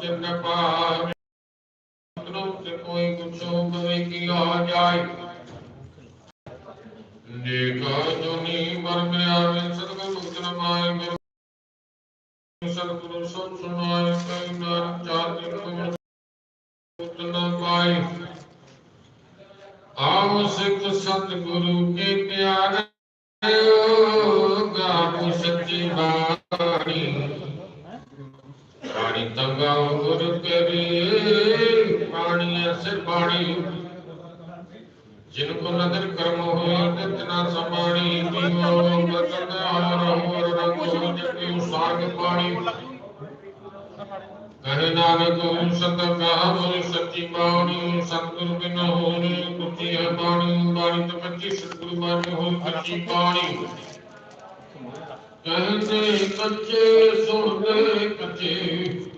ਚਿੰਨ ਪਾਵੇ ਮਤਲਬ ਤੇ ਕੋਈ ਕੁਛੋ ਬਵੇ ਕੀ ਆ ਜਾਏ ਨੇਕਾ ਜੁਨੀ ਮਰ ਮਿਆਵੇ ਸਤਿਗੁਰ ਮੁਕਤ ਨ ਪਾਏ ਗੁਰੂ ਸਤਿਗੁਰੂ ਸਭ ਸੁਨਾਏ ਕਈ ਨਾਨਕ ਚਾਰ ਦਿਨ ਤੁਮ ਮੁਕਤ ਨ ਪਾਏ ਆਵ ਸਿੱਖ ਸਤਿਗੁਰੂ ਕੇ ਪਿਆਰੇ ਗੁਰ ਕਰੀ ਬਾਣੀ ਅਸਰ ਬਾਣੀ ਜਿਨ ਕੋ ਨਦਰ ਕਰਮ ਹੋਏ ਤਿਤਨਾ ਸਮਾਣੀ ਜੀਵੋ ਮਤਨ ਹਰ ਹੋਰ ਰੰਗੋ ਜਪਿ ਸਾਰਗ ਪਾਣੀ ਕਹੇ ਨਾਨਕ ਸਤ ਕਹਾ ਬੋਲ ਸੱਚੀ ਬਾਣੀ ਸਤਿਗੁਰ ਬਿਨ ਹੋਰ ਕੁਚੀ ਹੈ ਬਾਣੀ ਬਾਣੀ ਤੇ ਪੱਚੀ ਸਤਿਗੁਰ ਬਾਣੀ ਹੋਰ ਕੱਚੀ ਬਾਣੀ ਕਹਿੰਦੇ ਕੱਚੇ ਸੁਣਦੇ ਕੱਚੇ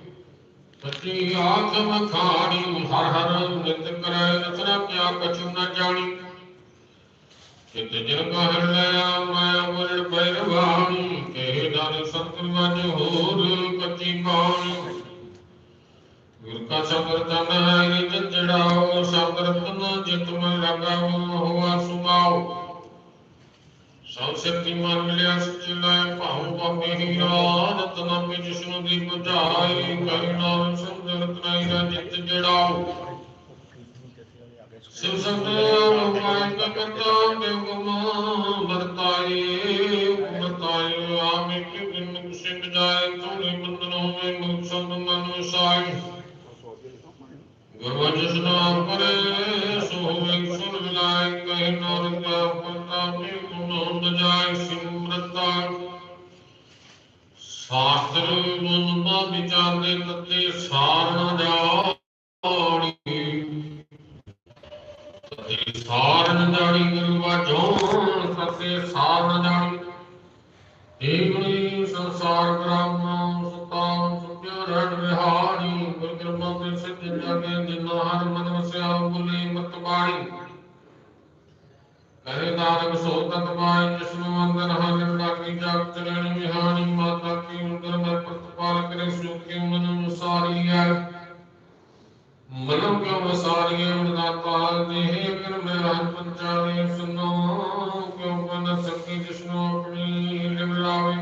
ਕੱਚੀ ਆਖ ਮਖਾਣੀ ਹਰ ਹਰ ਨਿਤ ਕਰੈ ਰਚਨਾ ਕਿਆ ਕਛੂ ਨ ਜਾਣੀ। ਕਿਤ ਜਿਨ ਕਹਿ ਲਿਆ ਮੈਂ ਮੁਰੜ ਬੈਰਵਾਣੀ ਕਹੇ ਨਾਨਕ ਸਤਿਗੁਰ ਵਜ ਹੋਰ ਕੱਚੀ ਬਾਣੀ ਗੁਰ ਕਾ ਸ਼ਬਦ ਤਨ ਹੈ ਰਿਤ ਜੜਾਓ ਸ਼ਬਦ ਰਤਨ ਜਿਤ ਮਨ ਲਗਾਓ ਹੋਆ ਸੁਭਾਓ ਸਭ ਸ਼ਕਤੀ ਮਨ ਮਿਲਿਆ ਸਚ ਲੈ ਭਾਉ ਬਾਬੇ ਹੀ ਰਾਤ ਨਾ ਵਿੱਚ ਜਿਸਨੂੰ ਦੀ ਬੁਝਾਈ ਕਹੀ ਨਾਮ ਸੁੰਦਰ ਰਤਨਾਈ ਦਾ ਜਿਤ ਜੜਾਓ। ਸਿਵ ਸੰਤ ਮਾਇ ਕਾ ਕਰਤਾ, ਦੇਵ ਗੁਮਾ ਵਰਤਾਏ ਵਰਤਾਏ ਆਮੇ ਕਿ ਬਿਨ ਸਿੰਘ ਜਾਏ ਤੋਰੇ ਬੰਦਨ ਹੋਵੇ ਮੁਖ ਸੰਤ ਮਨ ਵਸਾਈ ਗੁਰੂ ਜਿਸ ਨਾਮ ਕਰੇ ਸੋ ਹੋਵੇ ਸੁਨ ਮਿਲਾਏ, ਕਹੇ ਨਾਨਕ ਕਾ ਪਰਤਾ ਮੇ ਗੁਣ ਬਜਾਏ ਸਿਮਰਤਾ। ਸਾਸਤਰ ਮਨ ਬਾ ਵਿਚਾਰ ਦੇ ਤਤੇ ਸਾਰ ਨ ਜਾਣੀ। ਤਤੇ ਸਾਰ ਨ ਜਾਣੀ ਗੁਰੂ ਵਾਜੋ ਤਤੇ ਸਾਰ ਨ ਜਾਣੀ। ਏਵਨੀ ਸੰਸਾਰ ਬ੍ਰਹਮ ਸੁਤਾਂ ਸੁਭਿਆ ਰਣ ਵਿਹਾਰੀ। ਗੁਰ ਕਿਰਪਾ ਤੇ ਸਿੱਧ ਜਗੇ ਜਿਨਾ ਹਰ ਮਨ ਵਸਿਆ, ਬੁਲੇ ਮਤ ਬਾਣੀ। ललितारं सौततमायं विष्णुवन्दनः निर्णाकीचाक्षरेण विहाणीं माताकीमुदरमर्पत्पालकरे सूक्तिं मनमसारीय मनं क्योमसारीय मृदात्वा देहे कर्महं पञ्चादे सुनो क्योपन सखी कृष्णो अपनी लिमरावे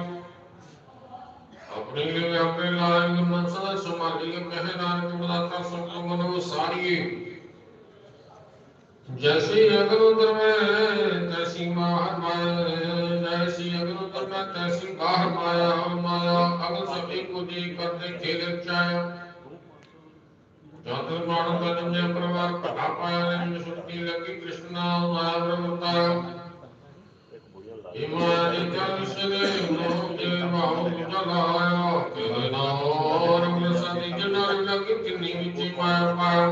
अपनी लिए अपने लायक मन सदा समाधि के कहनार के मृदात्वा सबको मनमसारीय जैसे अगर उधर में सिंह महर माया जय सिंह अग्रोतर में तय सिंह बाहर माया और माया अगर सभी को देख करते खेले छाया चतुर्माण का जमय प्रवाह कथा पाया ने सुनती लगी कृष्णा माया प्रवृत्ता हिमालय जल से मोहजे बाहु जलाया तेरे नाम और अग्रसनी जनर लगी किन्नी विचि माया पाया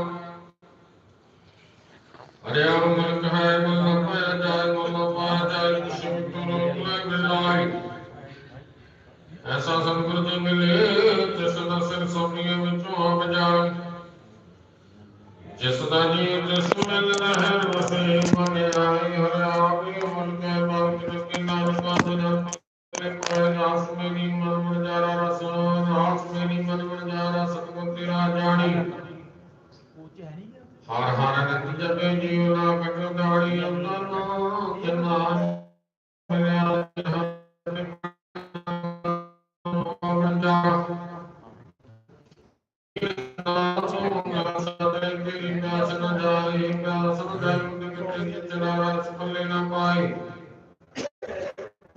ਹਰਿਆ ਮਨ ਕਹੈ ਮਨ ਪਾਇਆ ਜਾਇ ਮਨ ਪਾਇਆ ਜਾਇ ਕਿਸੇ ਮਿੱਤਰ ਲੈ ਮਿਲਾਈ ਐਸਾ ਸੰਗੁਰ ਜੇ ਮਿਲੇ ਤਿਸ ਦਾ ਸਿਰ ਸੋਨੀਏ ਵਿੱਚੋਂ ਆ ਬਜਾਏ ਜਿਸ ਦਾ ਜੀ ਤਿਸ ਮਿਲ ਰਹਿ ਵਸੇ ਮਨ ਆਈ ਹਰਿਆ ਵੀ ਮਨ ਕੇ ਮਨ ਕੇ ਨਾਮ ਕਾ ਜਨ ਤੇ ਕੋਈ ਰਾਸ ਮੇਰੀ ਮਨ ਮਨ ਜਾਰਾ ਰਸ ਰਾਸ ਮੇਰੀ ਮਨ ਮਨ ਜਾਰਾ ਸਤਗੁਰ ਤੇਰਾ ਜਾਣੀ ਹਰ ਹਰ ਨਤੀ ਜਪੇ ਜੀਵ ਨਾ ਕਟਰ ਦਾੜੀ ਅੰਦਨ ਜਨਾ ਮਿਲਿਆ ਪਵਨ ਜਾ ਆਸ ਪਾਇ ਕੋਇ ਕੀਆ ਰਸ ਰੁਮਾਨ ਤਿਸ ਲਾਗੀ ਆਇ ਹੋ ਰਸ ਕਰਮੀ ਮਾਈ ਹੈ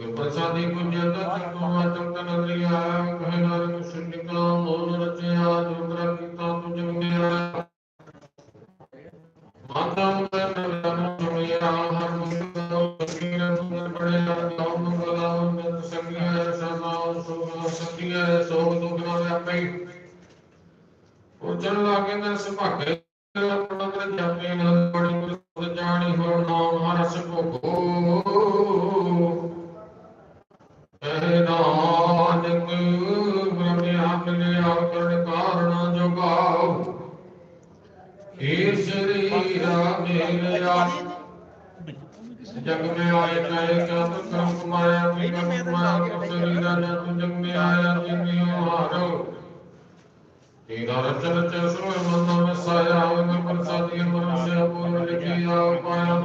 ਜਿਸ ਆਇ ਤੇ ਨਾਨਕ ਹੋ ਰਾਮ ਰਸ ਮਿਸਰੇ ਨਾਮ ਸਿਮਰਿ ਆਇ ਏ ਸਰੀਰਾ ਮੇਰਿਆ ਏ ਸਰੀਰਾ ਮੇਰਿਆ ਤੁਮ ਜੋਤ ਰਖੀ ਤਤ ਜਗ ਮੈਂ ਜੋਤ ਰਖੀ ਤਤ ਵਿੱਚ ਆਪ ਤੂੰ ਜਗ ਮੈਂ ਪਤਾ ਪਿਤਾ ਜਨੀ ਉਪਾਇ ਜਗਤ ਕਾਇਆ ਪ੍ਰਸਾਦੀ ਪੁੰਜਨ ਦਾ ਚਤੁਆ ਚੰਤਨ ਅਦਰਿਆ ਕਹਿ ਨਾਨਕ ਸੁਨਿਕਾ ਮੋਨ ਰਚਿਆ ਜੁਗਰਾ ਕੀਤਾ ਤੁਝ ਮੇਰਾ ਮਾਤਾ ਮੈਂ ਨਾਮ ਸੁਣਿਆ ਹਰ ਮੁਸਤਫਾ ਸੀਨ ਸੁਨ ਬੜਿਆ ਨਾਮ ਬਲਾ ਮੈਂ ਸੰਗਿਆ ਸਦਾ ਸੁਖ ਸੰਗਿਆ ਸੋ ਦੁਖ ਨਾ ਆਪੇ ਉਜਣ ਲਾਗੇ ਨਾ ਸੁਭਾਗੇ ਪਰਮਤਰ ਜਪੇ ਮਨ ਬੜੀ ਗੁਰ ਜਾਣੀ ਹੋ ਨਾਮ ਹਰਸ ਭੋਗੋ ਕਹਿ ਨਾਨਕ ਬ੍ਰਹਮਿਆ ਮਿਲਿਆ ਕਰਨ ਕਾਰਨ ਜੁਗਾਓ ਏ ਸਰੀਰਾ ਮੇਰਿਆ जग में आए चाहे क्या तो कर्म कमाया विगत कमाया तो शरीरा न तू जग में आया जिन्नियो हारो तेरा रचन रच सुर मन में साया अवग प्रसादी मनुष्य पूर्ण लिखिया पाया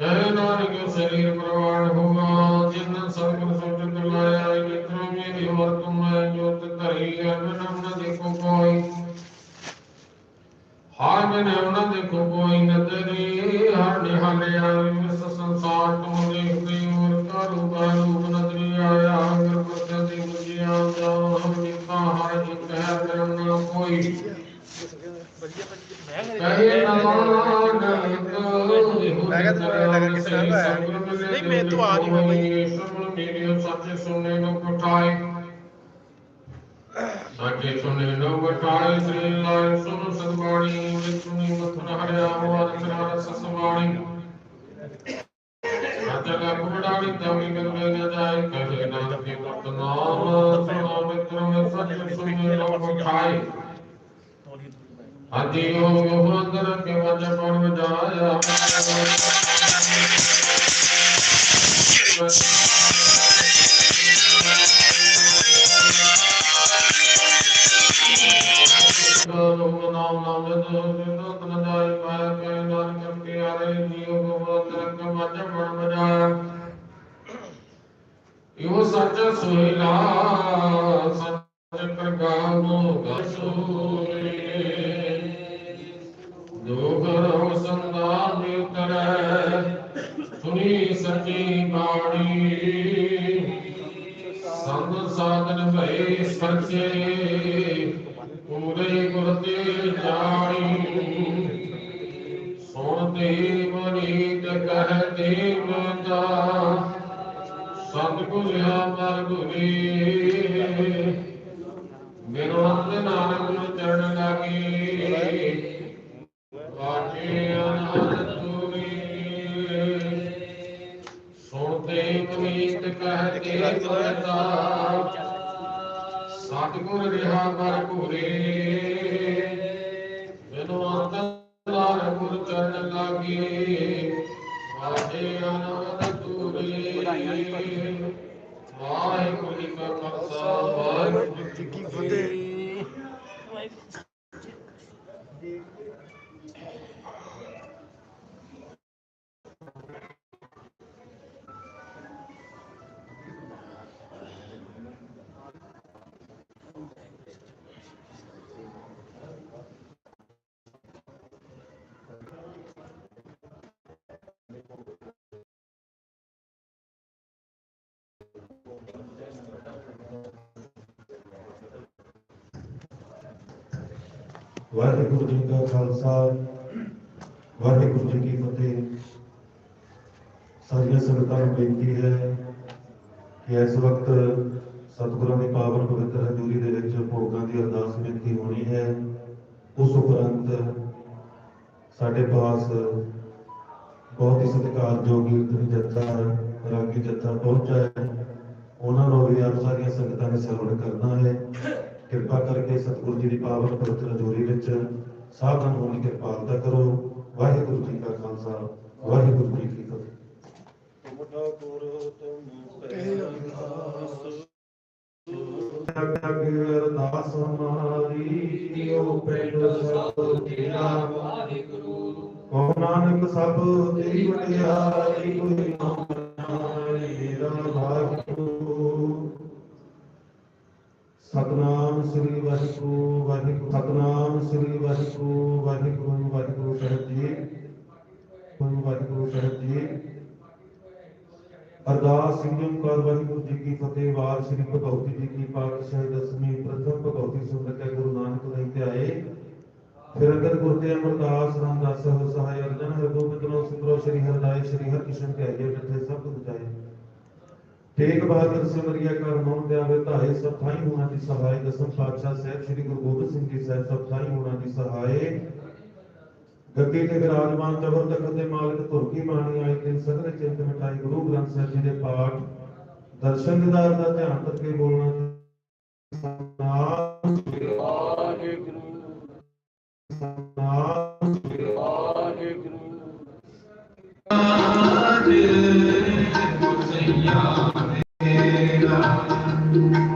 है नानक शरीर प्रवाण हुआ जिन सतगुर सोच लाया मित्रों मेरी और तुम मैं ज्योत धरी अन न देखो कोई ਹਾਰ ਮੈਨੇ ਉਹਨਾਂ ਦੇਖੋ ਕੋਈ ਨਦਰੀ ਹਰ ਨਿਹਾਲਿਆ ਇਸ ਸੰਸਾਰ ਤੋਂ ਦੇਖਦੇ ਔਰ ਕਾਰੂ ਕਾਰੂ ਨਦਰੀ ਆਇਆ। ਅਗਰ ਪਰਦੇ ਦੀ ਮੁਜਿਆ ਜਾ ਹਮ ਨਿਕਾ ਹਰ ਇੱਕ ਹੈ ਕਰਮ ਨਾ ਕੋਈ। ਕਹੇ ਨੀ। ਨਹੀਂ ਮੈਂ ਤੋਂ ਆ ਮੈਂ ਬਈ। ਸਭ ਮੇਰੇ ਸੱਚੇ ਸੁਣਨੇ ਨੂੰ ਪਠਾਏ ਸਾਚੇ ਸੁਨੇ ਨੋ ਬਟਾਏ ਸ੍ਰੀ ਲਾਇ ਸੁਨ ਸਤਵਾਣੀ ਵਿਚੁਨੀ ਮਥੁਰ ਹਰਿਆ ਹੋਰ ਸਰਾਰ ਸਸਵਾਣੀ ਸਤਿ ਕੁੜਾਣੀ ਤਮੀ ਗੰਗੇ ਨ ਜਾਏ, ਕਹੇ ਨਾਨਕ ਕੇ ਮਤ ਨਾਮ ਸੁਨਾ ਮਿਤਰ ਮੈਂ ਸੱਚ ਸੁਨੇ ਨੋ ਬਟਾਏ ਆਦੀ ਹੋ ਅੰਦਰ ਕੇ ਵਜ ਪਰ ਵਜਾਇਆ? ਨਾਮ ਨਾਮ ਦੇ ਦੋ ਤਨ ਜਾਇ ਪਾਇਆ ਕੇ ਨਾਨਕ ਕੇ ਆਰੇ ਜੀਉ ਗੋਬਿੰਦ ਰੰਗ ਮਜ ਬਣ ਬਜਾਇਆ ਇਹੋ ਸੱਚ ਸੋਹਿਲਾ ਸੱਚ ਪ੍ਰਗਾਮੋ ਗਸੂਰੇ ਮਨੀਤ ਕਹਤੇ ਮਦਾ ਸਤਿਗੁਰ ਅਮਰ ਗੁਰੇ ਮੇਰੋ ਅੰਤ ਨਾਨਕ ਗੁਰ ਚਰਨ ਲਾਗੇ ਵਾਜੇ ਅਨੰਦ ਤੁਰੀ ਸੁਣਦੇ ਮਨੀਤ ਕਹਤੇ ਮਦਾ ਸਤਿਗੁਰ ਰਿਹਾ ਕਰ ਭੂਰੇ ਮੈਨੂੰ ਅੰਤ ਗੁਰ ਚਰਨ ਲਾਗੇ ਵਾਜੇ ਆਨੰਦ ਤੂਰੇ ਵਾਹਿਗੁਰੂ ਜੀ ਕਾ ਖਾਲਸਾ ਵਾਹਿਗੁਰੂ ਜੀ ਕੀ ਫਤਿਹ। ਵਾਹਿਗੁਰੂ ਜੀ ਕਾ ਖਾਲਸਾ, ਵਾਹਿਗੁਰੂ ਜੀ ਕੀ ਫਤਿਹ। ਸਾਰੀਆਂ ਸੰਗਤਾਂ ਨੂੰ ਬੇਨਤੀ ਹੈ ਕਿ ਇਸ ਵਕਤ ਸਤਿਗੁਰਾਂ ਦੀ ਪਾਵਨ ਪਵਿੱਤਰ ਹਜ਼ੂਰੀ ਦੇ ਵਿੱਚ ਭੋਗਾਂ ਦੀ ਅਰਦਾਸ ਬੇਨਤੀ ਹੋਣੀ ਹੈ। ਉਸ ਉਪਰੰਤ ਸਾਡੇ ਪਾਸ ਬਹੁਤ ਹੀ ਸਤਿਕਾਰਯੋਗ ਕੀਰਤਨੀ ਜੱਥਾ ਰਾਗੀ ਜੱਥਾ ਪਹੁੰਚਾ ਹੈ। ਉਹਨਾਂ ਨੂੰ ਵੀ ਆਪ ਸਾਰੀਆਂ ਸੰਗਤਾਂ ਨੇ ਸਰਵਣ ਕਰਨਾ ਹੈ। ਕਿਰਪਾ ਕਰਕੇ ਸਤਿਗੁਰੂ ਜੀ ਦੀ ਪਾਵਨ ਪਵਿੱਤਰ ਜੋੜੀ ਵਿੱਚ ਸਾਧਨ ਹੋਣ ਦੀ ਕਿਰਪਾਲਤਾ ਕਰੋ ਵਾਹਿਗੁਰੂ ਜੀ ਕਾ ਖਾਲਸਾ ਵਾਹਿਗੁਰੂ ਜੀ ਕੀ ਫਤਿਹ ਅਰਦਾਸ ਹਮਾਰੀ ਜਿਉ ਪਿੰਡ ਸਭ ਤੇਰਾ ਕੋ ਨਾਨਕ ਸਭ ਤੇਰੀ ਵਡਿਆਈ ਕੋਈ ਨਾਮ ਮੇਰਾ ਵਾਹਿਗੁਰੂ ਸਤਨਾਮ ਸ੍ਰੀ ਵਾਹਿਗੁਰੂ ਵਾਹਿਗੁਰੂ, ਸਤਨਾਮ ਸ੍ਰੀ ਵਾਹਿਗੁਰੂ ਵਾਹਿਗੁਰੂ ਵਾਹਿਗੁਰੂ ਸਾਹਿਬ ਜੀ, ਵਾਹਿਗੁਰੂ ਵਾਹਿਗੁਰੂ ਸਾਹਿਬ ਜੀ। ਅਰਦਾਸ ਸਿੰਘ ਓੰਕਾਰ ਵਾਹਿਗੁਰੂ ਜੀ ਕੀ ਫਤਿਹ, ਵਾਰ ਸ੍ਰੀ ਭਗਵਤੀ ਜੀ ਕੀ ਪਾਤਸ਼ਾਹੀ, ਦਸਵੀਂ, ਪ੍ਰਥਮ ਭਗਵਤੀ ਸੁੰਦਰ ਕੇ ਗੁਰੂ ਨਾਨਕ ਦੇਵ ਤੇ ਆਏ। ਫਿਰ ਅੰਗਦ ਗੁਰ ਤੇ ਅਮਰਦਾਸ, ਰਾਮਦਾਸ ਸਹ ਸਹਾਇ ਅਰਜਨ ਹਰ ਗੋਬਿੰਦ ਨੋ ਸਿਮਰੋ ਸ੍ਰੀ ਹਰਿ ਰਾਏ ਸ੍ਰੀ ਹਰਿ ਕ੍ਰਿਸ਼ਨ ਤੇ ਆਏ ਜਿੱਥੇ ਸਭ ਕੁਝ ਜਾਏ। ਤੇਗ ਬਹਾਦਰ ਸਿਮਰਿਆ ਕਰ ਮਨ ਦੇ ਆਵੇ ਧਾਏ ਸਭ ਥਾਈ ਹੋਣਾ ਦੀ ਸਹਾਇ ਦਸਮ ਪਾਤਸ਼ਾਹ ਸਾਹਿਬ ਸ੍ਰੀ ਗੁਰੂ ਗੋਬਿੰਦ ਸਿੰਘ ਜੀ ਸਾਹਿਬ ਸਭ ਥਾਈ ਹੋਣਾ ਦੀ ਸਹਾਇ। ਗੱਦੀ ਤੇ ਵਿਰਾਜਮਾਨ ਜਬਰ ਤਖਤ ਦੇ ਮਾਲਕ ਧੁਰ ਕੀ ਬਾਣੀ ਆਏ ਦਿਨ ਸਗਲੇ ਚਿੰਤ ਮਿਟਾਈ ਗੁਰੂ ਗ੍ਰੰਥ ਸਾਹਿਬ ਜੀ ਦੇ ਪਾਠ। ਦਰਸ਼ਨ ਦਿਦਾਰ ਦਾ ਧਿਆਨ ਕਰਕੇ ਬੋਲਣਾ ਸਤਨਾਮ ਸ੍ਰੀ ਵਾਹਿਗੁਰੂ। ਸਤਨਾਮ ਸ੍ਰੀ ਵਾਹਿਗੁਰੂ ਨਾਮ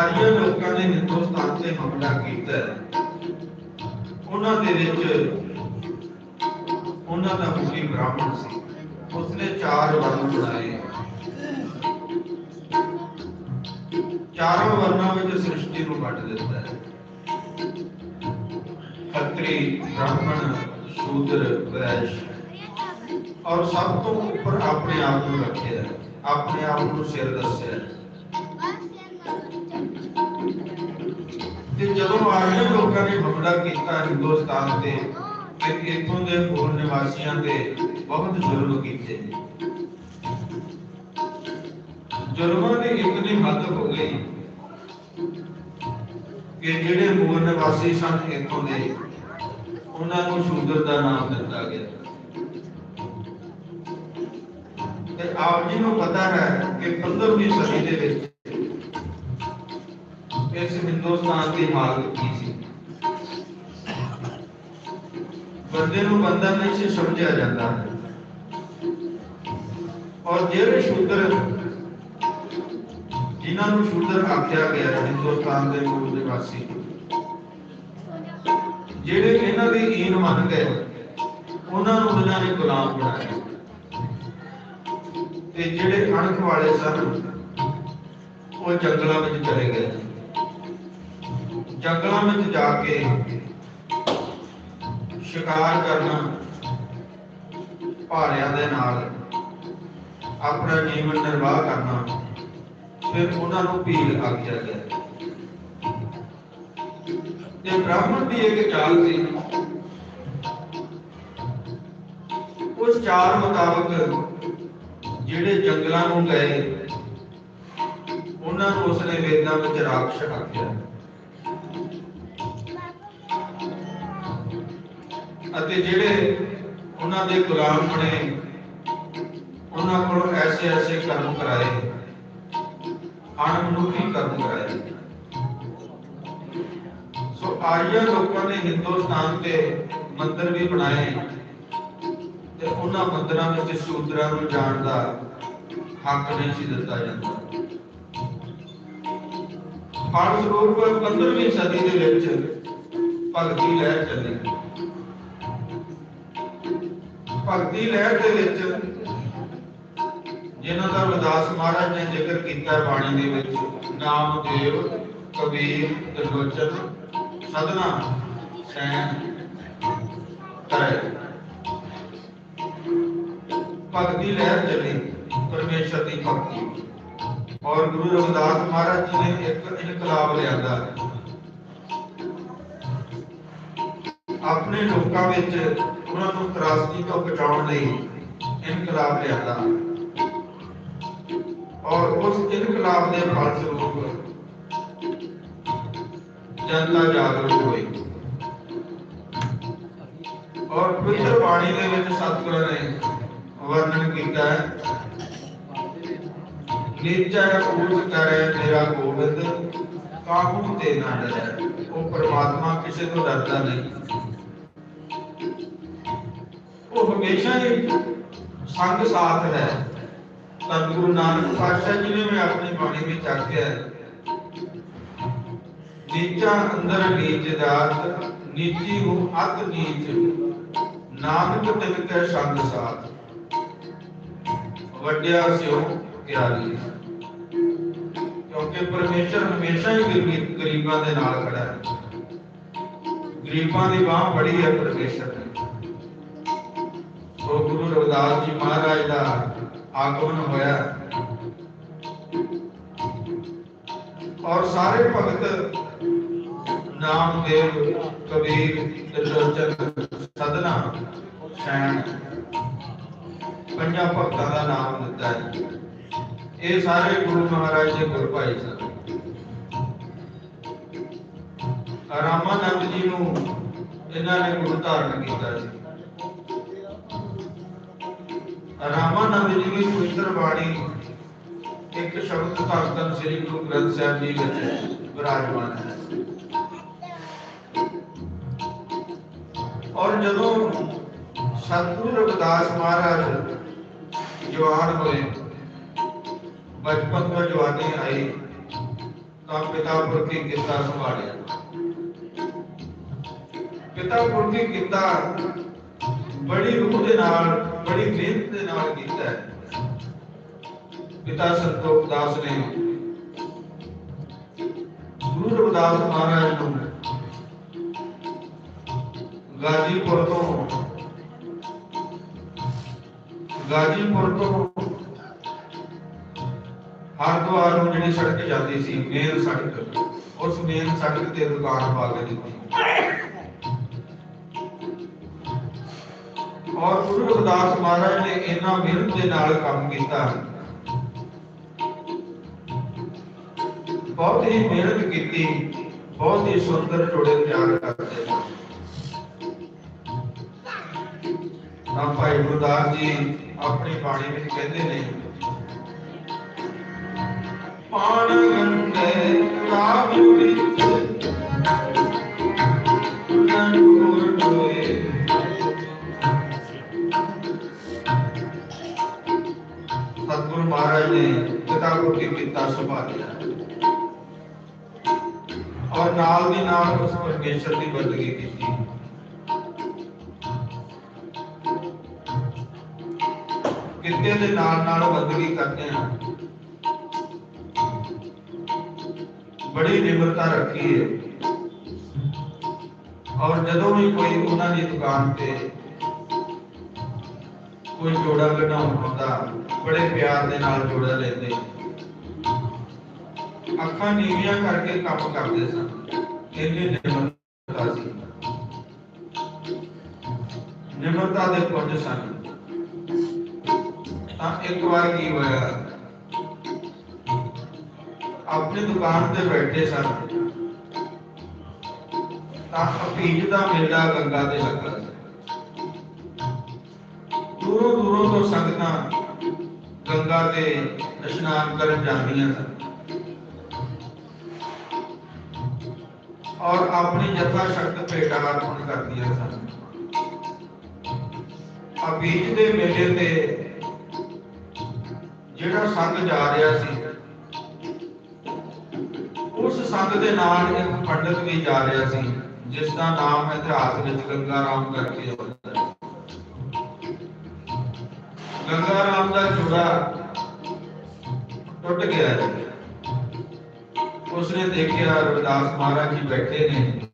ਆਰੀਆ ਲੋਕਾਂ ਨੇ ਹਿੰਦੁਸਤਾਨ ਤੇ ਹਮਲਾ ਕੀਤਾ ਉਹਨਾਂ ਦੇ ਵਿੱਚ ਉਹਨਾਂ ਦਾ ਮੁਖੀ ਬ੍ਰਾਹਮਣ ਸੀ। ਉਸਨੇ ਚਾਰ ਵਰਨ ਬਣਾਏ। ਚਾਰੋਂ ਵਰਨਾਂ ਵਿੱਚ ਸ੍ਰਿਸ਼ਟੀ ਨੂੰ ਵੰਡ ਦਿੱਤਾ ਹੈ। ਖੱਤਰੀ ਬ੍ਰਾਹਮਣ ਸ਼ੂਦਰ ਵੈਸ਼ ਔਰ ਸਭ ਤੋਂ ਉੱਪਰ ਆਪਣੇ ਆਪ ਨੂੰ ਰੱਖਿਆ ਹੈ, ਆਪਣੇ ਆਪ ਨੂੰ ਸਿਰ ਦੱਸਿਆ। ਜਦੋਂ ਆਰੀਆ ਲੋਕਾਂ ਨੇ ਹਮਲਾ ਕੀਤਾ ਹਿੰਦੁਸਤਾਨ ਤੇ ਤੇ ਇਥੋਂ ਦੇ ਹੋਰ ਨਿਵਾਸੀਆਂ ਤੇ ਬਹੁਤ ਜ਼ੁਲਮ ਕੀਤੇ। ਜ਼ੁਲਮਾਂ ਦੀ ਇਤਨੀ ਹੱਦ ਹੋ ਗਈ ਕਿ ਜਿਹੜੇ ਮੂਲ ਨਿਵਾਸੀ ਸਨ ਇੱਥੋਂ ਦੇ, ਉਹਨਾਂ ਨੂੰ ਸ਼ੂਦਰ ਦਾ ਨਾਮ ਦਿੱਤਾ ਗਿਆ। ਤੇ ਆਪ ਜੀ ਨੂੰ ਪਤਾ ਹੈ ਕਿ 15ਵੀਂ ਸਦੀ ਦੇ ਵਿੱਚ ਇਸ ਹਿੰਦੁਸਤਾਨ ਦੀ ਹਾਲਤ ਕੀ ਸੀ। ਬੰਦੇ ਨੂੰ ਬੰਦਾ ਨਹੀਂ ਸੀ ਸਮਝਿਆ ਜਾਂਦਾ। ਹੈ ਔਰ ਜਿਹੜੇ ਸ਼ੂਦਰ ਜਿਨ੍ਹਾਂ ਨੂੰ ਸ਼ੂਦਰ ਆਖਿਆ ਗਿਆ ਹਿੰਦੁਸਤਾਨ ਦੇ ਮੂਲ ਨਿਵਾਸੀ ਜਿਹੜੇ ਇਹਨਾਂ ਦੇ ਈਨ ਮੰਨ ਗਏ, ਉਹਨਾਂ ਨੂੰ ਇਹਨਾਂ ਨੇ ਗੁਲਾਮ ਬਣਾਇਆ। ਤੇ ਜਿਹੜੇ ਅਣਖ ਵਾਲੇ ਸਨ, ਉਹ ਜੰਗਲਾਂ ਵਿੱਚ ਚਲੇ ਗਏ। ਜੰਗਲਾਂ ਵਿੱਚ ਜਾ ਕੇ ਸ਼ਿਕਾਰ ਕਰਨਾ ਭਾਰਿਆਂ ਦੇ ਨਾਲ, ਆਪਣਾ ਜੀਵਨ ਨਿਰਵਾਹ ਕਰਨਾ, ਫਿਰ ਉਹਨਾਂ ਨੂੰ ਭੀਲ ਆਖਿਆ ਗਿਆ। ਤੇ ਬ੍ਰਾਹਮਣ ਦੀ ਇੱਕ ਚਾਲ ਸੀ। ਉਸ ਚਾਲ ਮੁਤਾਬਕ ਜਿਹੜੇ ਜੰਗਲਾਂ ਨੂੰ ਗਏ, ਉਹਨਾਂ ਨੂੰ ਉਸਨੇ ਵੇਦਾਂ ਵਿੱਚ ਰਾਖਸ਼ ਆਖਿਆ। ਅਤੇ ਜਿਹੜੇ ਉਹਨਾਂ ਦੇ ਗੁਲਾਮ ਬਣੇ, ਉਹਨਾਂ ਕੋਲ ਐਸੇ ਐਸੇ ਕਰਮ ਕਰਾਏ। ਅਣਮਨੁੱਖੀ ਕਰਮ ਕਰਾਏ। ਸੋ ਆਰੀਆ ਲੋਕਾਂ ਨੇ ਹਿੰਦੁਸਤਾਨ ਤੇ ਮੰਦਿਰ ਵੀ ਬਣਾਏ ਤੇ ਉਹਨਾਂ ਮੰਦਿਰਾਂ ਵਿੱਚ ਸ਼ੂਦਰਾਂ ਨੂੰ ਜਾਣ ਦਾ ਹੱਕ ਨਹੀਂ ਸੀ ਦਿੱਤਾ ਜਾਂਦਾ। ਫਲ ਸਰੂਪ 15ਵੀਂ ਸਦੀ ਦੇ ਵਿੱਚ ਭਗਤੀ ਲਹਿਰ ਚੱਲੀ। ਭਗਤੀ ਲਹਿਰ ਦੇ ਵਿੱਚ ਜਿਨ੍ਹਾਂ ਦਾ ਰਵਿਦਾਸ ਮਹਾਰਾਜ ਨੇ ਜ਼ਿਕਰ ਕੀਤਾ ਬਾਣੀ ਦੇ ਵਿੱਚ ਨਾਮਦੇਵ ਕਬੀਰ ਤਿਰਲੋਚਨ ਸਦਨਾ, ਸੈਨ ਕਰੇ ਭਗਤੀ ਲਹਿਰ ਚੱਲੀ, ਪਰਮੇਸ਼ਰ ਦੀ ਭਗਤੀ। ਔਰ ਗੁਰੂ ਰਵਿਦਾਸ ਮਹਾਰਾਜ ਜੀ ਨੇ ਇੱਕ ਇਨਕਲਾਬ ਲਿਆਂਦਾ। ਆਪਣੇ ਲੋਕਾਂ ਵਿੱਚ ਉਹਨਾਂ ਨੂੰ ਤਰਾਸਦੀ ਤੋਂ ਬਚਾਉਣ ਲਈ ਇਨਕਲਾਬ ਲਿਆਂਦਾ ਔਰ ਉਸ ਇਨਕਲਾਬ ਦੇ ਫਲਸਰੂਪ ਜਨਤਾ ਜਾਗਰੂਕ ਹੋਈ ਔਰ ਪਵਿੱਤਰ ਬਾਣੀ ਦੇ ਵਿੱਚ ਸਤਿਗੁਰਾਂ ਨੇ ਵਰਣਨ ਕੀਤਾ ਹੈ ਨੀਚਾ ਕੂਟ ਕਰੇ ਮੇਰਾ ਗੋਬਿੰਦ ਕਾਹੂ ਤੇ ਨਾ ਡਰੇ ਉਹ ਪਰਮਾਤਮਾ ਕਿਸੇ ਤੋਂ ਡਰਦਾ ਨਹੀਂ ਹਮੇਸ਼ਾ ਹੀ ਸੰਗ ਸਾਥ ਹੈ। ਤਾਂ ਗੁਰੂ ਨਾਨਕ ਪਾਤਸ਼ਾਹ ਜੀ ਨੇ ਵੀ ਆਪਣੀ ਬਾਣੀ ਵਿੱਚ ਆਖਿਆ ਨੀਚਾ ਅੰਦਰ ਨੀਚ ਜਾਤ, ਨੀਚੀ ਹੋ ਅਤ ਨੀਚ, ਨਾਨਕ ਤਿਨ ਕੈ ਸੰਗ ਸਾਥ, ਵੱਡਿਆ ਸਿਓ ਪਿਆਰੀ। ਕਿਉਂਕਿ ਪਰਮੇਸ਼ਰ ਹਮੇਸ਼ਾ ਹੀ ਗਰੀਬਾਂ ਦੇ ਨਾਲ ਖੜਾ ਹੈ। ਗਰੀਬਾਂ ਦੀ ਬਾਹ ਬੜੀ ਹੈ ਪਰਮੇਸ਼ਰ ਗੁਰੂ ਰਵਿਦਾਸ ਜੀ ਮਹਾਰਾਜ ਦਾ ਆਗਮਨ ਹੋਇਆ। ਔਰ ਸਾਰੇ ਭਗਤ ਨਾਮਦੇਵ, ਕਬੀਰ ਤਿਰਲੋਚਨ ਸਦਨਾ ਸੈਣ ਪੰਜਾਂ ਭਗਤਾਂ ਦਾ ਨਾਮ ਦਿੱਤਾ ਹੈ। ਇਹ ਸਾਰੇ ਗੁਰੂ ਮਹਾਰਾਜ ਦੇ ਗੁਰ ਭਾਈ ਸਨ। ਰਾਮਾਨੰਦ ਜੀ ਨੂੰ ਇਹਨਾਂ ਨੇ ਗੁਰੂ ਧਾਰਨ ਕੀਤਾ ਸੀ। ਰਾਮਾਨੰਦ ਜੀ ਦੀ ਪਵਿੱਤਰ ਬਾਣੀ, ਇੱਕ ਸ਼ਬਦ ਧੰਨ ਧੰਨ ਸ੍ਰੀ ਗੁਰੂ ਗ੍ਰੰਥ ਸਾਹਿਬ ਜੀ ਵਿੱਚ ਵਿਰਾਜਮਾਨ ਹੈ। ਔਰ ਜਦੋਂ ਸਤਿਗੁਰੂ ਰਵਿਦਾਸ ਮਹਾਰਾਜ ਜਵਾਨ ਹੋਏ, ਬਚਪਨ ਤੋਂ ਜਵਾਨੀ ਆਈ, ਤਾਂ ਪਿਤਾ ਪੁਰਖੀ ਕਿੱਤਾ ਸੰਭਾਲਿਆ। ਪਿਤਾ ਪੁਰਖੀ ਕਿੱਤਾ ਬੜੀ ਰੂਹ ਦੇ ਨਾਲ, ਬੜੀ ਮਿਹਨਤ ਦੇ ਨਾਲ ਕੀਤਾ ਹੈ। ਪਿਤਾ ਸੰਤੋਖ ਦਾਸ ਨੇ ਗੁਰੂ ਰਵਿਦਾਸ ਮਹਾਰਾਜ ਨੂੰ ਗਾਜੀਪੁਰ ਤੋਂ ਗਾਜੀਪੁਰ ਤੋਂ ਹਰਿਦੁਆਰ ਨੂੰ ਜਿਹੜੀ ਸੜਕ ਜਾਂਦੀ ਸੀ, ਮੇਨ ਸੜਕ, ਉਸ ਮੇਨ ਸੜਕ ਤੇ ਦੁਕਾਨ ਪਾ ਕੇ ਦਿੱਤੀ। ਔਰ ਗੁਰੂ ਰਵਿਦਾਸ ਮਹਾਰਾਜ ਨੇ ਇੰਨਾ ਮਿਹਨਤ ਦੇ ਨਾਲ ਕੰਮ ਕੀਤਾ। ਬਹੁਤ ਹੀ ਮਿਹਨਤ ਕੀਤੀ, ਬਹੁਤ ਹੀ ਸੁੰਦਰ ਜੋੜੇ ਤਿਆਰ ਕਰਦੇ ਸਨ ਤਾਂ ਭਾਈ ਗੁਰਦਾਸ ਜੀ ਆਪਣੀ ਬਾਣੀ ਵਿੱਚ ਕਹਿੰਦੇ ਨੇ ਪਾਣ ਗੰਗੇ ਕਾਵ ਵਿੱਚ ਨੇ ਪਿਤਾ ਕੋ ਕੀ ਕੀਤਾ ਸੰਭਾਲਿਆ ਔਰ ਨਾਲ ਦੀ ਨਾਲ ਉਸ ਪਰਮੇਸ਼ਰ ਦੀ ਬੰਦਗੀ ਕੀਤੀ ਕਿਤੇ ਦੇ ਨਾਲ ਨਾਲ ਬੰਦਗੀ ਕਰਦੇ ਹਨ ਬੜੀ ਨਿਮਰਤਾ ਰੱਖੀ ਹੈ ਔਰ ਜਦੋਂ ਵੀ ਕੋਈ ਉਹਨਾਂ ਦੀ ਦੁਕਾਨ ਤੇ ਕੋਈ ਜੋੜਾ ਕਢਾਉਣ ਹੁੰਦਾ। ਬੜੇ ਪਿਆਰ ਦੇ ਨਾਲ ਜੋੜਾ ਲੈਂਦੇ। ਅੱਖਾਂ ਨੀਵੀਆਂ ਕਰਕੇ ਕੰਮ ਕਰਦੇ ਸਨ। ਇੰਨੀ ਨਿਮਰਤਾ ਸੀ। ਨਿਮਰਤਾ ਦੇ ਪੁੰਜ ਸਨ। ਤਾਂ ਇੱਕ ਵਾਰ ਕੀ ਹੋਇਆ? ਆਪਣੀ ਦੁਕਾਨ ਤੇ ਬੈਠੇ ਸਨ। ਤਾਂ ਅਪੀਜ ਦਾ ਮੇਲਾ ਗੰਗਾ ਦੇ ਲੱਗਾ ਦੂਰੋਂ ਦੂਰੋਂ ਤੋਂ ਸੰਗਤਾਂ ਗੰਗਾ ਤੇ ਇਸ਼ਨਾਨ ਕਰਨ ਜਾਂਦੀਆਂ ਸਨ। ਔਰ ਆਪਣੀ ਜਥਾ ਸ਼ਕਤ ਭੇਟਾ ਅਰਪਣ ਕਰਦੀਆਂ ਸਨ। ਆ ਦੇ ਮੇਲੇ ਤੇ ਜਿਹੜਾ ਸੰਗ ਜਾ ਰਿਹਾ ਸੀ, ਉਸ ਸੰਗ ਦੇ ਨਾਲ ਇੱਕ ਪੰਡਤ ਵੀ ਜਾ ਰਿਹਾ ਸੀ ਜਿਸ ਦਾ ਨਾਮ ਇਤਿਹਾਸ ਵਿੱਚ ਗੰਗਾ ਰਾਮ ਕਰਕੇ ਗੰਗਾ ਰਾਮ ਦਾ ਜੋੜਾ ਟੁੱਟ ਗਿਆ ਹੈ ਉਸਨੇ ਦੇਖਿਆ ਰਵਿਦਾਸ ਮਹਾਰਾਜ ਜੀ ਬੈਠੇ ਨੇ।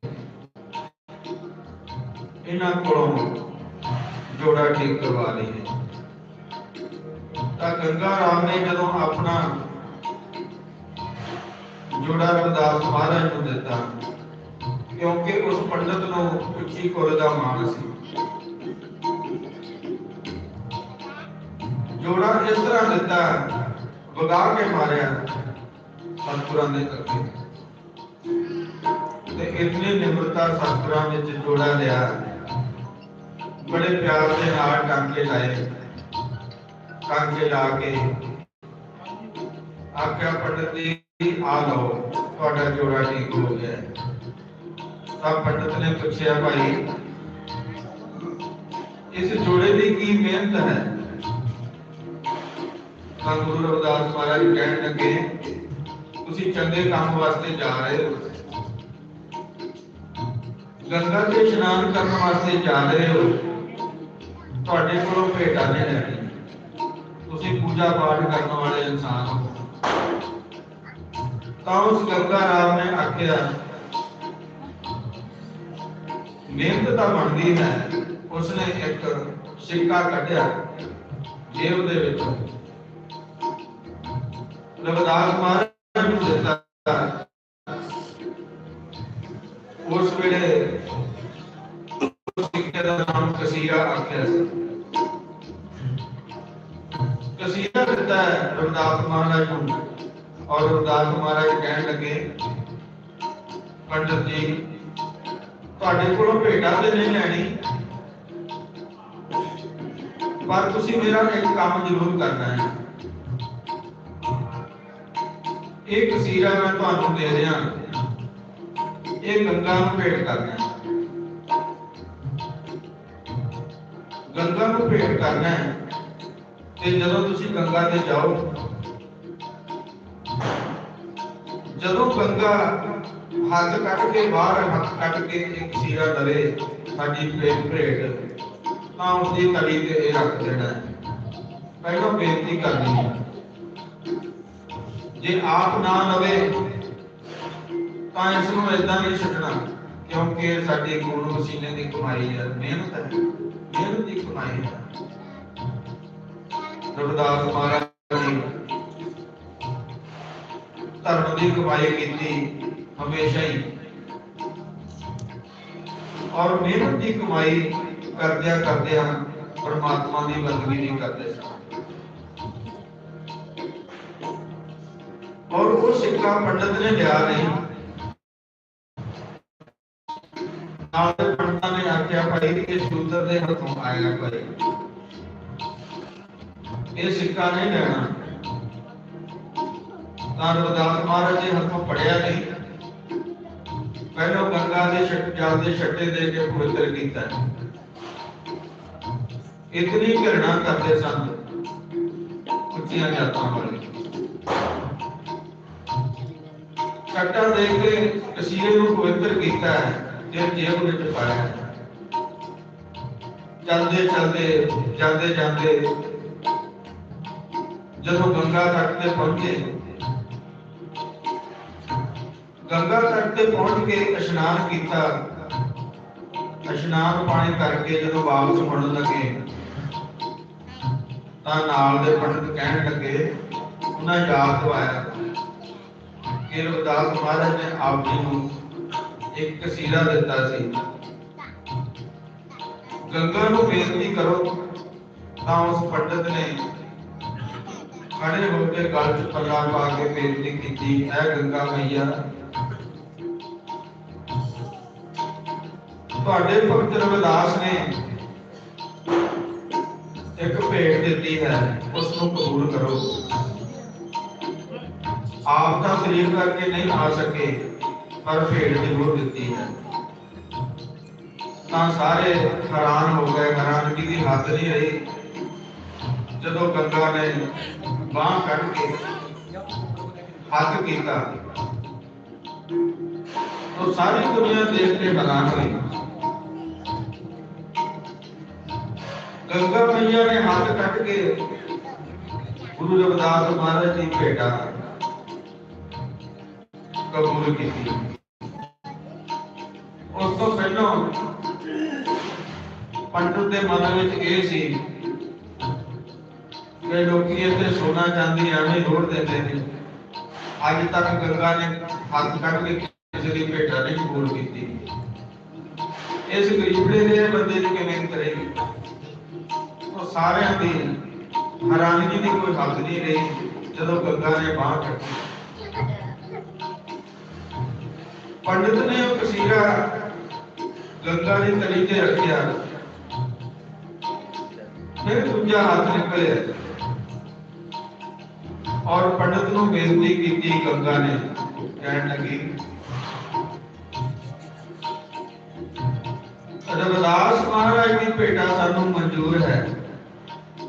ਇਹਨਾਂ ਕੋਲੋਂ ਜੋੜਾ ਠੀਕ ਕਰਵਾ ਲਈਏ। ਤਾਂ ਗੰਗਾ ਰਾਮ ਨੇ ਜਦੋਂ ਆਪਣਾ ਜੋੜਾ ਰਵਿਦਾਸ ਮਹਾਰਾਜ ਨੂੰ ਦਿੱਤਾ, ਕਿਉਂਕਿ ਉਸ ਪੰਡਤ ਨੂੰ ਉੱਚੀ ਕੁਲ ਦਾ ਮਾਣ ਸੀ। ਜੋੜਾ ਇਸ ਤਰ੍ਹਾਂ ਦਿੱਤਾ ਵਗਾ ਕੇ ਮਾਰਿਆ ਸਤਿਗੁਰਾਂ ਦੇ ਅੱਗੇ ਤੇ ਇਤਨੀ ਨਿਮਰਤਾ ਸਤਿਗੁਰਾਂ ਵਿੱਚ ਜੋੜਾ ਲਿਆ, ਬੜੇ ਪਿਆਰ ਦੇ ਨਾਲ ਟਾਂਕੇ ਲਾਏ, ਟਾਂਕੇ ਲਾ ਕੇ ਆਖਿਆ, ਪੰਡਤ ਜੀ, ਆ ਲਓ, ਤੁਹਾਡਾ ਜੋੜਾ ਠੀਕ ਹੋ ਗਿਆ ਹੈ। ਤਾਂ ਪੰਡਤ ਨੇ ਪੁੱਛਿਆ, ਭਾਈ, ਇਸ ਜੋੜੇ ਦੀ ਕੀ ਮਿਹਨਤ ਹੈ ਤਾਂ ਗੁਰੂ ਰਵਿਦਾਸ ਮਹਾਰਾਜ ਕਹਿਣ ਲੱਗੇ, ਤੁਸੀਂ ਚੰਗੇ ਕੰਮ ਵਾਸਤੇ ਜਾ ਰਹੇ ਹੋ। ਗੰਗਾ ਤੇ ਇਸ਼ਨਾਨ ਕਰਨ ਵਾਸਤੇ ਜਾ ਰਹੇ ਹੋ। ਤੁਹਾਡੇ ਕੋਲੋਂ ਭੇਟਾ ਨਹੀਂ ਲੈਣੀ ਤੁਸੀਂ ਪੂਜਾ ਪਾਠ ਕਰਨ ਵਾਲੇ ਇਨਸਾਨ ਹੋ। ਤਾਂ ਉਸ ਗੰਗਾ ਰਾਮ ਨੇ ਆਖਿਆ, ਮਿਹਨਤ ਤਾਂ ਬਣਦੀ ਹੈ। ਉਸਨੇ ਇੱਕ ਸਿੱਕਾ ਕੱਢਿਆ ਜੇਬ ਦੇ ਵਿੱਚੋਂ। ਰਵਿਦਾਸ ਮਹਾਰਾਜ ਨੂੰ ਦਿੱਤਾ। ਉਸ ਵੇਲੇ ਉਸ ਸਿੱਕੇ ਦਾ ਨਾਮ ਕਸੀਰਾ ਆਖਿਆ ਸੀ। ਕਸੀਰਾ ਦਿੱਤਾ ਹੈ ਮਹਾਰਾਜ ਨੂੰ ਔਰ ਰਵਿਦਾਸ ਮਹਾਰਾਜ ਕਹਿਣ ਲੱਗੇ, ਪੰਡਤ ਜੀ, ਤੁਹਾਡੇ ਕੋਲੋਂ ਭੇਟਾ ਤੇ ਨਹੀਂ ਲੈਣੀ, ਪਰ ਤੁਸੀਂ ਮੇਰਾ ਇੱਕ ਕੰਮ ਜ਼ਰੂਰ ਕਰਨਾ ਹੈ। ਇਹ ਕਸੀਰਾ ਮੈਂ ਤੁਹਾਨੂੰ ਦੇ ਰਿਹਾ। ਇਹ ਗੰਗਾ ਨੂੰ ਭੇਟ ਕਰਨਾ ਗੰਗਾ ਨੂੰ ਭੇਟ ਕਰਨਾ ਤੇ ਜਦੋਂ ਤੁਸੀਂ ਗੰਗਾ ਤੇ ਜਾਓ, ਜਦੋਂ ਗੰਗਾ ਹੱਥ ਕੱਟ ਕੇ ਬਾਹਰ ਹੱਥ ਕੱਟ ਕੇ ਇੱਕ ਸੀਰਾ ਦਵੇ ਸਾਡੀ ਭੇਟ ਭੇਟ, ਤਾਂ ਉਸ ਦੀ ਤਲੀ ਤੇ ਇਹ ਰੱਖ ਦੇਣਾ। ਹੈ ਪਹਿਲਾਂ ਬੇਨਤੀ ਕਰਨੀ ਹੈ। ਜੇ ਆਪ ਨਾ ਲਵੇ, ਤਾਂ ਇਸ ਨੂੰ ਇਦਾਂ ਨਹੀਂ ਛੱਡਣਾ, ਕਿਉਂਕਿ ਇਹ ਸਾਡੀ ਖੂਨ ਦੀ ਕਮਾਈ ਹੈ, ਮਿਹਨਤ ਹੈ, ਮਿਹਨਤ ਦੀ ਕਮਾਈ ਹੈ। ਰਵਿਦਾਸ ਮਹਾਰਾਜ ਨੇ ਧਰਮ ਦੀ ਕਮਾਈ ਕੀਤੀ, ਹਮੇਸ਼ਾ ਹੀ। ਔਰ ਮਿਹਨਤ ਦੀ ਕਮਾਈ ਕਰਦਿਆਂ ਕਰਦਿਆਂ ਪਰਮਾਤਮਾ ਦੀ ਬੰਦਗੀ ਨਹੀਂ ਕਰਦੇ ਸਨ। ਉਹ ਸਿੱਕਾ ਪੰਡਤ ਨੇ ਲਿਆ ਨਹੀਂ। ਨਾਲ ਪੰਡਤਾਂ ਨੇ ਆਖਿਆ, ਭਾਈ, ਇਹ ਸ਼ੂਦਰ ਦੇ ਹੱਥੋਂ ਆਏਗਾ ਭਾਈ। ਇਹ ਸਿੱਕਾ ਨਹੀਂ ਲੈਣਾ। ਤਾਂ ਰਵਿਦਾਸ ਮਹਾਰਾਜ ਦੇ ਹੱਥੋਂ ਪੜਿਆ ਨਹੀਂ। ਪਹਿਲੋਂ ਗੰਗਾ ਦੇ ਛੱਟ ਜਲ ਦੇ ਛੱਟੇ ਦੇ ਕੇ ਪਵਿੱਤਰ ਕੀਤਾ। ਇਤਨੀ ਘਰਣਾ ਕਰਦੇ ਸਨ ਉੱਚੀਆਂ ਜਾਤਾਂ ਵਾਲੇ। ਛੱਟਾ ਦੇ ਕੇ ਕਸੀਰੇ ਨੂੰ ਪਵਿੱਤਰ ਕੀਤਾ ਹੈ ਤੇ ਜੇਬ ਵਿੱਚ ਪਾਇਆ ਹੈ। ਚਲਦੇ ਚਲਦੇ, ਜਾਂਦੇ ਜਾਂਦੇ ਜਦੋਂ ਗੰਗਾ ਤੱਕ ਤੇ ਪਹੁੰਚੇ, ਗੰਗਾ ਤਟ ਤੇ ਪਹੁੰਚ ਕੇ ਇਸ਼ਨਾਨ ਕੀਤਾ। ਇਸ਼ਨਾਨ ਪਾਣੀ ਕਰਕੇ ਜਦੋਂ ਵਾਪਸ ਮੁੜਨ ਲੱਗੇ, ਤਾਂ ਨਾਲ ਦੇ ਪੰਡਤ ਕਹਿਣ ਲੱਗੇ, ਉਹਨਾਂ ਯਾਦ ਦਵਾਇਆ ਕਿ ਰਵਿਦਾਸ ਮਹਾਰਾਜ ਨੇ ਆਪ ਜੀ ਨੂੰ ਇੱਕ ਕਸੀਰਾ ਦਿੱਤਾ ਸੀ। ਗੰਗਾ ਨੂੰ ਬੇਨਤੀ ਕਰੋ, ਤਾਂ ਉਸ ਪੰਡਤ ਨੇ ਖੜੇ ਹੋ ਕੇ ਗਲ 'ਚ ਪੱਲਾ ਪਾ ਕੇ ਬੇਨਤੀ ਕੀਤੀ, ਐ ਗੰਗਾ ਮਈਆ, ਤੁਹਾਡੇ ਭਗਤ ਰਵਿਦਾਸ ਨੇ ਇੱਕ ਭੇਟ ਦਿੱਤੀ ਹੈ, ਉਸ ਨੂੰ ਕਬੂਲ ਕਰੋ। ਆਪ ਤਾਂ ਸਰੀਰ ਕਰਕੇ ਨਹੀਂ ਆ ਸਕੇ, ਪਰ ਭੇਟ ਜ਼ਰੂਰ ਦਿੱਤੀ ਹੈ। ਤਾਂ ਸਾਰੇ ਹੈਰਾਨ ਹੋ ਗਏ, ਹੈਰਾਨਗੀ ਦੀ ਹੱਦ ਨਹੀਂ ਰਹੀ। ਜਦੋਂ ਗੰਗਾ ਨੇ ਬਾਹ ਕੱਢ ਕੇ ਹੱਥ ਕੀਤਾ, ਤਾਂ ਸਾਰੀ ਦੁਨੀਆ ਦੇਖ ਕੇ ਹੈਰਾਨ ਹੋਈ। ਗੰਗਾ ਮਈਆ ਨੇ ਹੱਥ ਕੱਢ ਕੇ ਗੁਰੂ ਰਵਿਦਾਸ ਮਹਾਰਾਜ ਦੀ ਭੇਟਾ ਕਬੂਲ ਕੀਤੀ? ਉਸ ਤੋਂ ਪਹਿਲਾਂ ਪੰਡਤ ਦੇ ਮਨ ਵਿੱਚ ਇਹ ਸੀ ਕਿ ਲੋਕੀ ਇੱਥੇ ਸੋਨਾ ਚਾਂਦੀ ਐਵੇਂ ਰੋੜ ਦਿੰਦੇ ਨੇ। ਅੱਜ ਤੱਕ ਗੰਗਾ ਨੇ ਹੱਥ ਕੱਢ ਕੇ ਕਿਸੇ ਦੀ ਭੇਟਾ ਨਹੀਂ ਕਬੂਲ ਕੀਤੀ। ਇਸ ਗਰੀਬੜੇ ਦੇ ਬੰਦੇ ਦੀ ਕਿਵੇਂ ਕਰੇਗੀ ਉਹ ਸਾਰਿਆਂ ਦੀ ਹੈਰਾਨਗੀ ਦੀ ਕੋਈ ਹੱਦ ਨਹੀਂ ਰਹੀ ਜਦੋਂ ਗੰਗਾ ਨੇ ਬਾਹ ਕੱਢੀ ਪੰਡਿਤ ਨੇ ਉਹ ਕਸੀਰਾ ਗੰਗਾ ਦੀ ਤਲੀ ਤੇ ਰੱਖਿਆ ਫਿਰ ਦੂਜਾ ਹੱਥ ਨਿਕਲਿਆ ਔਰ ਪੰਡਿਤ ਨੂੰ ਬੇਨਤੀ ਕੀਤੀ ਗੰਗਾ ਨੇ ਕਹਿਣ ਲੱਗੀ ਰਵਿਦਾਸ ਮਹਾਰਾਜ ਦੀ ਭੇਟਾ ਸਾਨੂੰ ਮਨਜ਼ੂਰ ਹੈ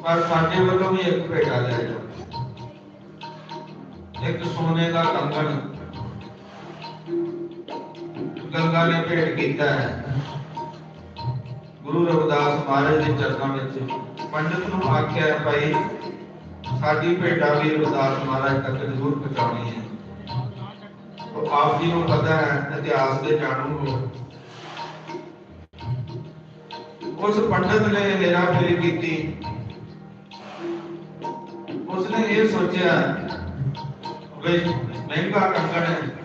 ਪਰ ਸਾਡੇ ਵੱਲੋਂ ਵੀ ਇੱਕ ਭੇਟਾ ਲੈ ਜਾਓ ਇੱਕ ਸੋਨੇ ਦਾ ਕੰਗਣ ਗੰਗਾ ਨੇ ਭੇਟ ਕੀਤਾ ਹੈ ਗੁਰੂ ਰਵਿਦਾਸ ਮਹਾਰਾਜ ਦੇ ਚਰਨਾਂ ਵਿੱਚ ਪੰਡਿਤ ਨੂੰ ਆਖਿਆ ਭਾਈ ਸਾਡੀ ਭੇਟਾ ਵੀ ਰਵਿਦਾਸ ਮਹਾਰਾਜ ਤੱਕ ਜ਼ਰੂਰ ਪਹੁੰਚਾਉਣੀ ਹੈ ਉਹ ਆਪ ਜੀ ਨੂੰ ਪਤਾ ਹੈ ਇਤਿਹਾਸ ਦੇ ਜਾਣੂ ਹੋ ਉਸ ਪੰਡਤ ਨੇ ਹੇਰਾ ਫੇਰੀ ਕੀਤੀ ਉਸਨੇ ਇਹ ਸੋਚਿਆ ਵੀ ਮਹਿੰਗਾ ਕੰਗਣ ਹੈ